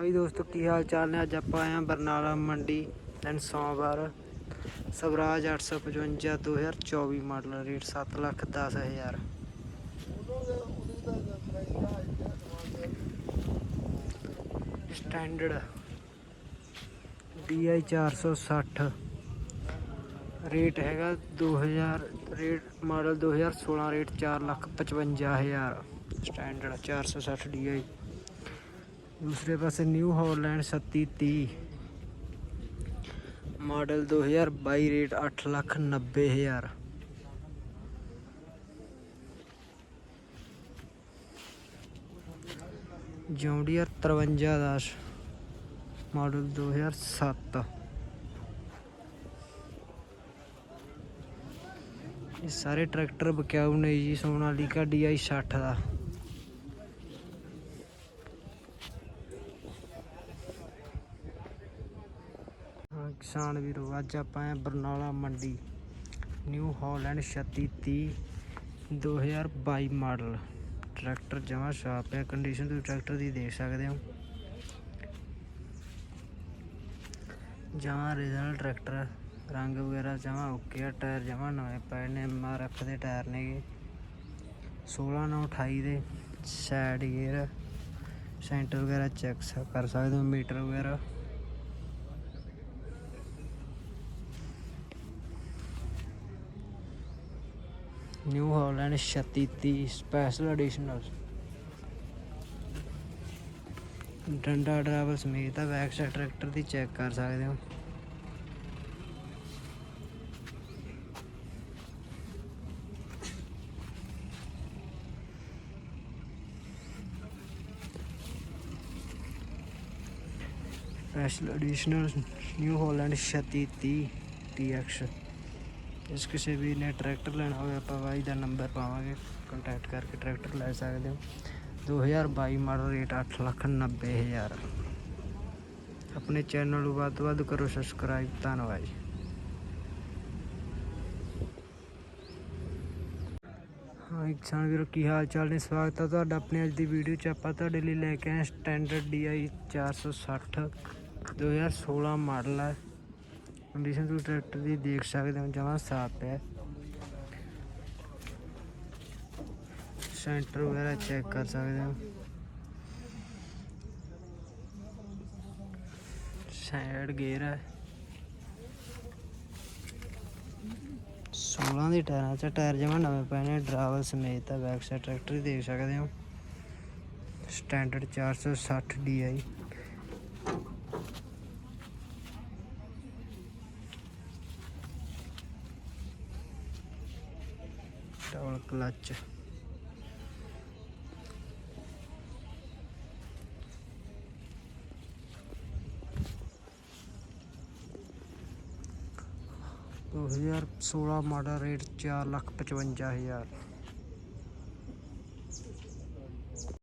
ਹਾਂਜੀ ਦੋਸਤੋ, ਕੀ ਹਾਲ ਚਾਲ ਨੇ? ਅੱਜ ਆਪਾਂ ਆਏ ਹਾਂ ਬਰਨਾਲਾ ਮੰਡੀ ਦਿਨ ਸੋਮਵਾਰ। ਸਵਰਾਜ 855 2024 ਮਾਡਲ ਰੇਟ 7 ਲੱਖ 10 ਹਜ਼ਾਰ। ਸਟੈਂਡਰਡ DI 460 ਰੇਟ ਹੈਗਾ 2000 ਰੇਟ ਮਾਡਲ 2016 ਰੇਟ 4 ਲੱਖ 55 ਹਜ਼ਾਰ। ਸਟੈਂਡਰਡ 460 DI ਦੂਸਰੇ ਪਾਸੇ New Holland 3730 model 2022 rate 8 lakh 90 ਹਜ਼ਾਰ। ਜੌਂਡੀਅਰ 5310 ਮਾਡਲ 2007 ਇਹ ਸਾਰੇ ਟਰੈਕਟਰ ਬਕਿਆਊ ਨੇ ਜੀ, ਸੋਨਾਲੀਕਾ DI 60 ਦਾ ਹਾਂ ਕਿਸਾਨ ਵੀਰੋ, ਅੱਜ ਆਪਾਂ ਹੈ ਬਰਨਾਲਾ ਮੰਡੀ ਨਿਊ ਹਾਲੈਂਡ 3630 2022 ਮਾਡਲ। ਟਰੈਕਟਰ ਜਮਾ ਸ਼ਾਪ ਹੈ ਕੰਡੀਸ਼ਨ ਤੁਸੀਂ ਟਰੈਕਟਰ ਦੀ ਦੇਖ ਸਕਦੇ ਹੋ। ਜਮਾ ਰੀਜਨਲ ਟਰੈਕਟਰ ਰੰਗ ਵਗੈਰਾ ਜਮਾ ਓਕੇ ਆ, ਟਾਇਰ ਜਮਾ ਨਵੇਂ ਪਏ ਨੇ ਐਫ ਦੇ ਟਾਇਰ ਨੇਗੇ। 16 9 28 ਦੇ ਸਾਈਡ ਗੇਅਰ ਸੈਂਟਰ ਵਗੈਰਾ ਚੈੱਕ ਕਰ ਸਕਦੇ ਹੋ, ਮੀਟਰ ਵਗੈਰਾ। ਨਿਊ ਹਾਲੈਂਡ 3630 ਸਪੈਸ਼ਲ ਐਡੀਸ਼ਨਲ ਡੰਡਾ ਡਰਾਈਵਰ ਸਮੇਤ ਆ ਬੈਕ ਸਾਈਡ ਟਰੈਕਟਰ ਦੀ ਚੈੱਕ ਕਰ ਸਕਦੇ ਹੋ। Special additional New Holland 3630 TX ਇਸ ਕਿਸੇ ਵੀ ਨੇ ਟਰੈਕਟਰ ਲੈਣਾ ਹੋਵੇ, ਆਪਾਂ ਬਾਈ ਦਾ ਨੰਬਰ ਪਾਵਾਂਗੇ। ਕੰਟੈਕਟ ਕਰਕੇ ਟਰੈਕਟਰ ਲੈ ਸਕਦੇ ਹੋ। 2022 ਮਾਡਲ ਰੇਟ 8 ਲੱਖ 90 ਹਜ਼ਾਰ। ਆਪਣੇ ਚੈਨਲ ਨੂੰ ਵੱਧ ਤੋਂ ਵੱਧ ਕਰੋ ਸਬਸਕ੍ਰਾਈਬ ਧੰਨਵਾਦ ਜੀ। ਹਾਂ ਕਿਸਾਨ ਵੀਰੋ, ਕੀ ਹਾਲ ਚਾਲ ਨੇ? ਸਵਾਗਤ ਹੈ ਤੁਹਾਡਾ ਆਪਣੇ ਅੱਜ ਦੀ ਵੀਡੀਓ 'ਚ। ਆਪਾਂ ਤੁਹਾਡੇ ਲਈ ਲੈ ਕੇ ਆਏ ਸਟੈਂਡਰਡ DI 460 2016 ਮਾਡਲ ਹੈ ਕੰਡੀਸ਼ਨ ਤੁਸੀਂ ਟਰੈਕਟਰ ਦੀ ਦੇਖ ਸਕਦੇ ਹੋ, ਜਮਾਂ ਸਾਫ਼ ਹੈ। ਸੈਂਟਰ ਵਗੈਰਾ ਚੈੱਕ ਕਰ ਸਕਦੇ ਹੋ। ਸਾਈਡ ਗੇਅਰ ਹੈ। 16 ਦੇ ਟਾਇਰਾਂ 'ਚ ਟਾਇਰ ਜਮਾ ਨਵੇਂ ਪਏ ਨੇ ਡਰਾਵਲ ਸਮੇਤ ਹੈ ਬੈਕ ਸਾਈਡ ਟਰੈਕਟਰ ਹੀ ਦੇਖ ਸਕਦੇ ਹੋ। Standard 460 DI double clutch. ਦੋ ਹਜ਼ਾਰ 16 ਮਾਡਲ ਰੇਟ 4 ਲੱਖ 55 ਹਜ਼ਾਰ।